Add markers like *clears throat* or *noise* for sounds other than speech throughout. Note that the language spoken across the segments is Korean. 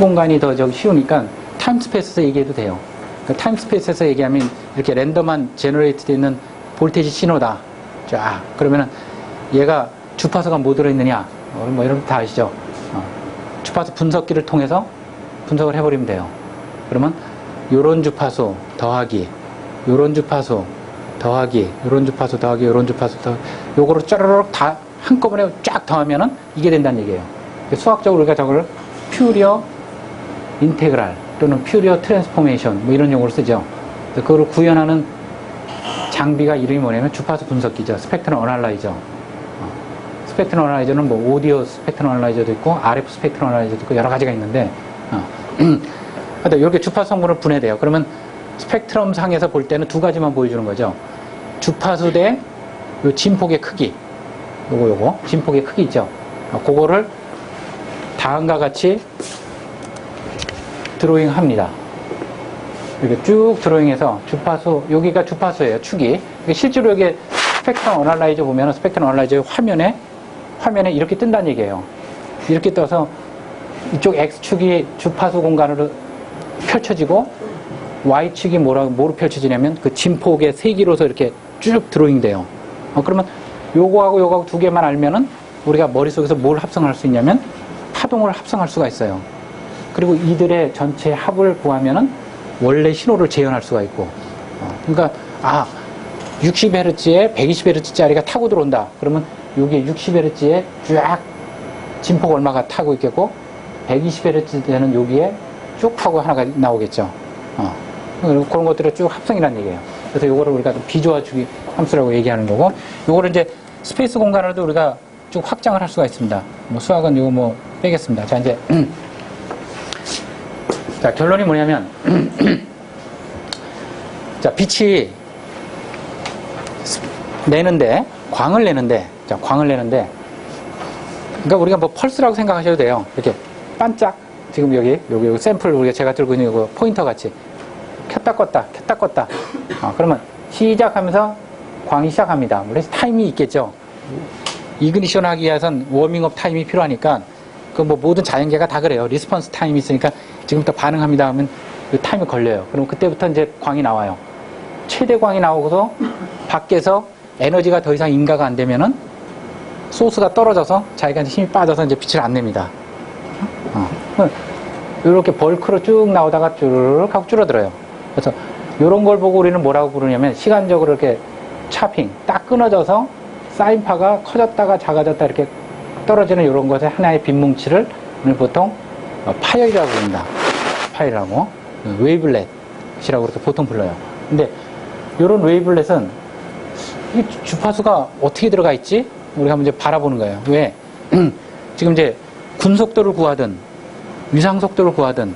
공간이 더 쉬우니까 타임 스페이스에서 얘기해도 돼요. 그 타임 스페이스에서 얘기하면 이렇게 랜덤한 제너레이트 되는 볼테이지 신호다. 자, 그러면은 얘가 주파수가 뭐 들어있느냐? 어, 뭐 이런 거 다 아시죠? 어, 주파수 분석기를 통해서 분석을 해버리면 돼요. 그러면 요런 주파수 더하기, 요런 주파수 더하기, 요런 주파수 더하기, 요런 주파수 더 요거를 쩌르륵 다 한꺼번에 쫙 더하면은 이게 된다는 얘기예요. 수학적으로 우리가 저걸 퓨리어 인테그랄 또는 퓨리어 트랜스포메이션 뭐 이런 용어를 쓰죠. 그래서 그거를 구현하는 장비가 이름이 뭐냐면 주파수 분석기죠. 스펙트럼 어널라이저. 어, 스펙트럼 어널라이저는 뭐 오디오 스펙트럼 어널라이저도 있고 RF 스펙트럼 어널라이저도 있고 여러 가지가 있는데 어. *clears throat* 이렇게 주파수 성분을 분해돼요. 그러면 스펙트럼 상에서 볼 때는 두 가지만 보여주는 거죠. 주파수 대 요 진폭의 크기. 요거 요거 진폭의 크기 있죠. 어, 그거를 다음과 같이 드로잉 합니다. 이렇게 쭉 드로잉해서 주파수, 여기가 주파수예요, 축이. 실제로 여기 스펙트럼 어널라이저 보면 스펙트럼 어널라이저 화면에, 화면에 이렇게 뜬다는 얘기예요. 이렇게 떠서 이쪽 X축이 주파수 공간으로 펼쳐지고 Y축이 뭐라, 뭐로 펼쳐지냐면 그 진폭의 세기로서 이렇게 쭉 드로잉 돼요. 어, 그러면 요거하고 요거하고 두 개만 알면은 우리가 머릿속에서 뭘 합성할 수 있냐면 파동을 합성할 수가 있어요. 그리고 이들의 전체 합을 구하면은 원래 신호를 재현할 수가 있고. 어, 그러니까, 아, 60Hz에 120Hz짜리가 타고 들어온다. 그러면 이게 60Hz에 쫙 진폭 얼마가 타고 있겠고, 120Hz 되는 여기에 쭉 하고 하나가 나오겠죠. 어. 그리고 그런 것들을 쭉 합성이라는 얘기예요. 그래서 요거를 우리가 비조화 주기 함수라고 얘기하는 거고, 요거를 이제 스페이스 공간으로도 우리가 쭉 확장을 할 수가 있습니다. 뭐 수학은 이거 뭐 빼겠습니다. 자, 이제, *clears throat* 자, 결론이 뭐냐면, *clears throat* 자, 빛이 내는데, 광을 내는데, 자, 광을 내는데, 그러니까 우리가 뭐 펄스라고 생각하셔도 돼요. 이렇게 반짝, 지금 여기, 여기, 여기 샘플 우리가 제가 들고 있는 이거 포인터 같이 켰다 껐다, 켰다 껐다. 어, 그러면 시작하면서 광이 시작합니다. 물론 타임이 있겠죠. 이그니션 하기 위해선 워밍업 타임이 필요하니까 그 뭐 모든 자연계가 다 그래요. 리스폰스 타임이 있으니까 지금부터 반응합니다 하면 그 타임이 걸려요. 그럼 그때부터 이제 광이 나와요. 최대 광이 나오고서 밖에서 에너지가 더 이상 인가가 안 되면은 소스가 떨어져서 자기가 힘이 빠져서 이제 빛을 안 냅니다. 어. 이렇게 벌크로 쭉 나오다가 쭈르륵 하고 줄어들어요. 그래서 이런 걸 보고 우리는 뭐라고 부르냐면 시간적으로 이렇게 차핑 딱 끊어져서 사인파가 커졌다가 작아졌다 이렇게 떨어지는 이런 것의 하나의 빈뭉치를 보통 파열이라고 부릅니다. 파열이라고 웨이블렛이라고 그렇게 보통 불러요. 근데 이런 웨이블렛은 이 주파수가 어떻게 들어가 있지? 우리가 한번 이제 바라보는 거예요. 왜? *clears throat* 지금 이제 군속도를 구하든 위상속도를 구하든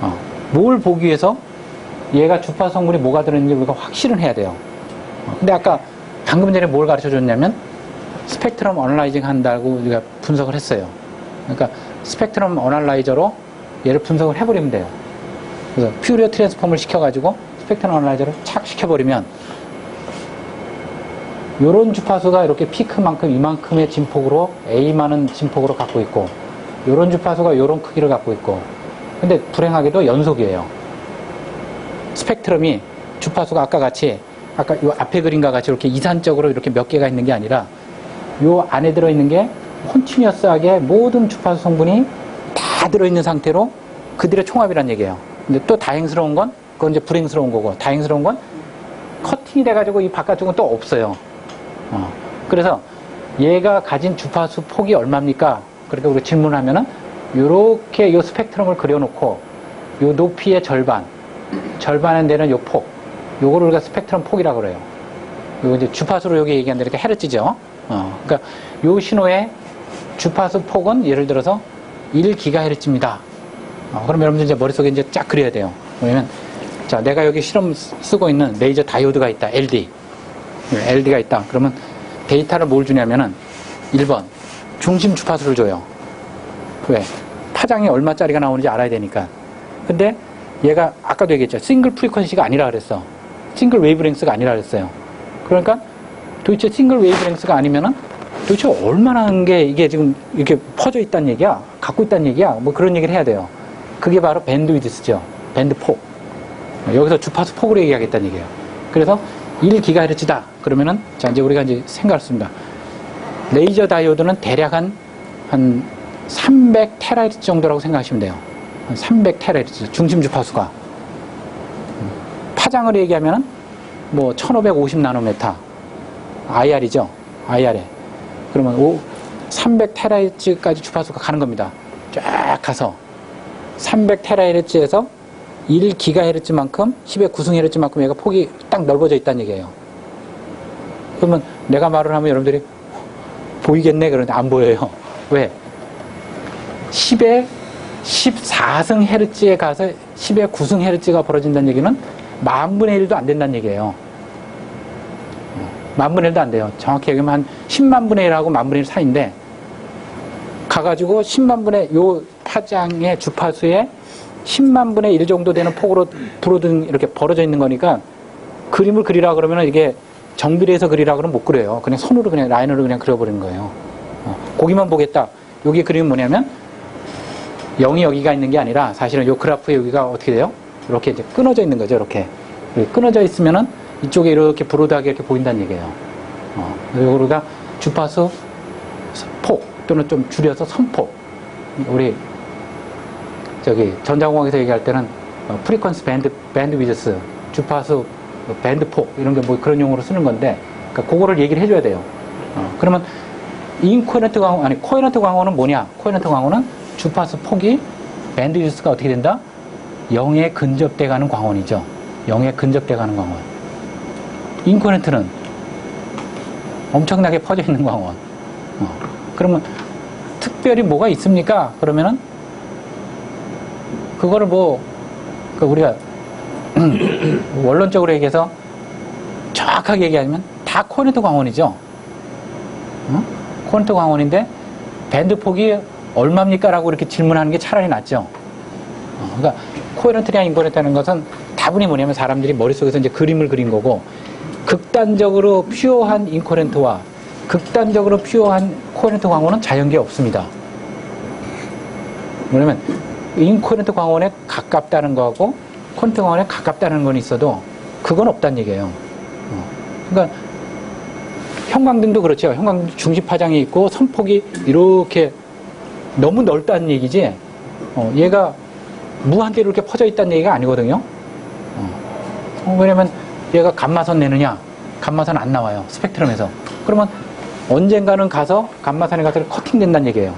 어, 뭘 보기 위해서 얘가 주파수 성분이 뭐가 들어있는지 우리가 확실은 해야 돼요. 어, 근데 아까 방금 전에 뭘 가르쳐 줬냐면 스펙트럼 어널라이징 한다고 우리가 분석을 했어요. 그러니까 스펙트럼 어널라이저로 얘를 분석을 해버리면 돼요. 그래서 퓨리어 트랜스폼을 시켜가지고 스펙트럼 어널라이저를 착 시켜버리면 요런 주파수가 이렇게 피크만큼 이만큼의 진폭으로 A만은 진폭으로 갖고 있고 요런 주파수가 요런 크기를 갖고 있고 근데 불행하게도 연속이에요. 스펙트럼이 주파수가 아까 같이 아까 요 앞에 그림과 같이 이렇게 이산적으로 이렇게 몇 개가 있는 게 아니라 요 안에 들어있는 게 콘티뉴어스하게 모든 주파수 성분이 다 들어있는 상태로 그들의 총합이란 얘기예요. 근데 또 다행스러운 건 그건 이제 불행스러운 거고 다행스러운 건 커팅이 돼가지고 이 바깥쪽은 또 없어요. 어. 그래서 얘가 가진 주파수 폭이 얼마입니까? 그러니까 우리 질문하면은 요렇게 요 스펙트럼을 그려놓고 요 높이의 절반, 절반에 되는 요 폭, 요거를 우리가 스펙트럼 폭이라고 그래요. 요거 이제 주파수로 여기 얘기하는데 이렇게 헤르츠죠. 어, 그러니까 요 신호의 주파수 폭은 예를 들어서 1기가헤르츠입니다. 어, 그럼 여러분들 이제 머릿속에 이제 쫙 그려야 돼요. 왜냐면 자, 내가 여기 실험 쓰고 있는 레이저 다이오드가 있다. LD. LD가 있다. 그러면 데이터를 뭘 주냐면은 1번 중심 주파수를 줘요. 왜? 파장이 얼마짜리가 나오는지 알아야 되니까. 근데 얘가 아까도 얘기했죠. 싱글 프리퀀시가 아니라 그랬어. 싱글 웨이브랭스가 아니라 그랬어요. 그러니까 도대체 싱글 웨이브랭스가 아니면은 도대체 얼마나 한게 이게 지금 이렇게 퍼져 있다는 얘기야? 갖고 있다는 얘기야? 뭐 그런 얘기를 해야 돼요. 그게 바로 밴드위드스죠. 밴드 폭. 여기서 주파수 폭으로 얘기하겠다는 얘기예요. 그래서 1GHz다. 그러면은, 자, 이제 우리가 이제 생각을 씁니다. 레이저 다이오드는 대략 한, 한 300테라헤르츠 정도라고 생각하시면 돼요. 한 300테라헤르츠. 중심 주파수가. 파장을 얘기하면은, 뭐, 1550 나노메타. IR이죠. IR에. 그러면 300테라헤르츠까지 주파수가 가는 겁니다. 쫙 가서 300테라헤르츠에서 1기가헤르츠만큼 10의 9승헤르츠만큼 얘가 폭이 딱 넓어져 있다는 얘기예요. 그러면 내가 말을 하면 여러분들이 보이겠네 그런데 안 보여요. *laughs* 왜? 10의 14승 헤르츠에 가서 10의 9승 헤르츠가 벌어진다는 얘기는 만분의 1도 안 된다는 얘기예요. 만분의 1도 안 돼요. 정확히 얘기하면 한 10만 분의 1하고 만분의 1 사이인데 가가지고 10만 분의 요 파장의 주파수에 10만 분의 1 정도 되는 폭으로 불어든 이렇게 벌어져 있는 거니까 그림을 그리라 그러면 이게 정비례해서 그리라 그러면 못 그려요. 그냥 손으로 그냥 라인으로 그냥 그려버리는 거예요. 어, 거기만 보겠다. 여기 그림은 뭐냐면 0이 여기가 있는 게 아니라 사실은 요 그래프에 여기가 어떻게 돼요? 이렇게 이제 끊어져 있는 거죠. 이렇게 끊어져 있으면은 이쪽에 이렇게 브로드하게 이렇게 보인다는 얘기예요. 어, 요거가 주파수 폭 또는 좀 줄여서 선폭. 우리 저기 전자공학에서 얘기할 때는 어, 프리퀀스 밴드 밴드 위저스 주파수 어, 밴드 폭 이런 게 뭐 그런 용어로 쓰는 건데 그러니까 그거를 얘기를 해줘야 돼요. 어, 그러면 인코헤런트 광호 아니 코헤런트 광호는 뭐냐? 코헤런트 광호는 주파수 폭이 밴드 위저스가 어떻게 된다? 0에 근접돼 가는 광원이죠. 0에 근접돼 가는 광원. 인코헤런트는 엄청나게 퍼져 있는 광원. 어, 그러면 특별히 뭐가 있습니까? 그러면은 그거를 뭐, 그 우리가 *clears throat* 원론적으로 얘기해서 정확하게 얘기하면 다 코네트 광원이죠. 어? 코네트 광원인데 밴드 폭이 얼마입니까? 라고 이렇게 질문하는 게 차라리 낫죠. 어, 그러니까 코헤런트냐 인코헤런트라는 것은 다분히 뭐냐면 사람들이 머릿속에서 이제 그림을 그린 거고 극단적으로 퓨어한 인코헤런트와 극단적으로 퓨어한 코헤런트 광원은 자연계에 없습니다. 뭐냐면 인코헤런트 광원에 가깝다는 거하고 콘트 광원에 가깝다는 건 있어도 그건 없다는 얘기예요. 어. 그러니까 형광등도 그렇죠. 형광등 중심 파장이 있고 선폭이 이렇게 너무 넓다는 얘기지. 어, 얘가 무한대로 이렇게 퍼져 있다는 얘기가 아니거든요. 어. 어, 왜냐면 얘가 감마선 내느냐? 감마선 안 나와요. 스펙트럼에서. 그러면 언젠가는 가서 감마선에 가서 커팅된다는 얘기예요.